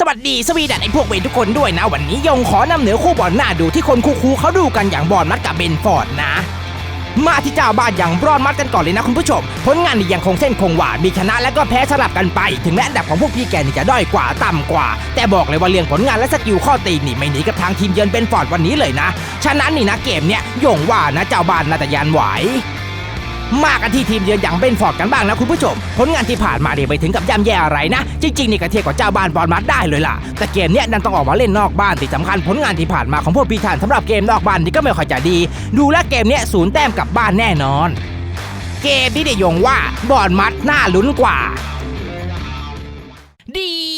สวัสดีสวีดันไอพวกเวรทุกคนด้วยนะ วันนี้ยงขอนำเหนือคู่บอลหน้าดูที่คนคู่ๆเขาดูกันอย่างบอลมัดกับเบนฟอร์ดนะ มาที่เจ้าบ้านอย่างบรอนมัดกันก่อนเลยนะคุณผู้ชม ผลงานนี่ยังคงเส้นคงวามีชนะและก็แพ้สลับกันไป ถึงแม้อันดับของพวกพี่แกนี่จะด้อยกว่าต่ำกว่า แต่บอกเลยว่าเรื่องผลงานและสกิลข้อตีนี่ไม่หนีกับทางทีมเยือนเบนฟอร์ดวันนี้เลยนะ ฉะนั้นนี่นะเกมเนี้ยยงว่านะเจ้าบ้านน่าจะยันไหว มากันที่ทีมเยือนอย่างเบนฟอร์ดกันบ้างนะคุณผู้ชม ผลงานที่ผ่านมาเนี่ยไปถึงกับย่ำแย่อะไรนะ จริงๆ นี่ก็เทียบกับเจ้าบ้านบอลมัดได้เลยล่ะ แต่เกมเนี้ยดันต้องออกมาเล่นนอกบ้านที่สำคัญผลงานที่ผ่านมาของพวกพีทานสำหรับเกมนอกบ้านนี่ก็ไม่ค่อยจะดี ดูแลเกมเนี้ยศูนย์แต้มกลับบ้านแน่นอน เกมที่เดยงว่าบอลมัดน่าลุ้นกว่า ดี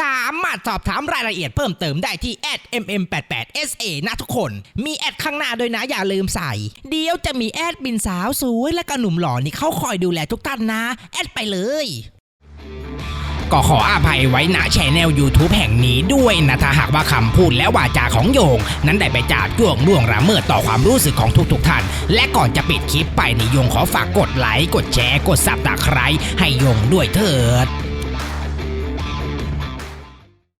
สามารถสอบถามรายละเอียดเพิ่มเติมได้ที่ @mm88sa นะทุกคน มีแอดข้างหน้าด้วยนะอย่าลืมใส่ เดี๋ยวจะมีแอดบินสาวสวยและก็หนุ่มหล่อนี่เขาคอยดูแลทุกท่านนะ แอดไปเลย ก็ขออภัยไว้ณแชนแนล YouTube แห่งนี้ด้วยนะถ้าหากว่าคำพูดและวาจาของโยง นั้นได้ไปจากจ่วงล่วงละเมิดต่อความรู้สึกของทุกๆท่าน และก่อนจะปิดคลิปไปนี่โยงขอฝากกดไลค์กดแชร์กดซับตะไคร้ให้โยงด้วยเถิด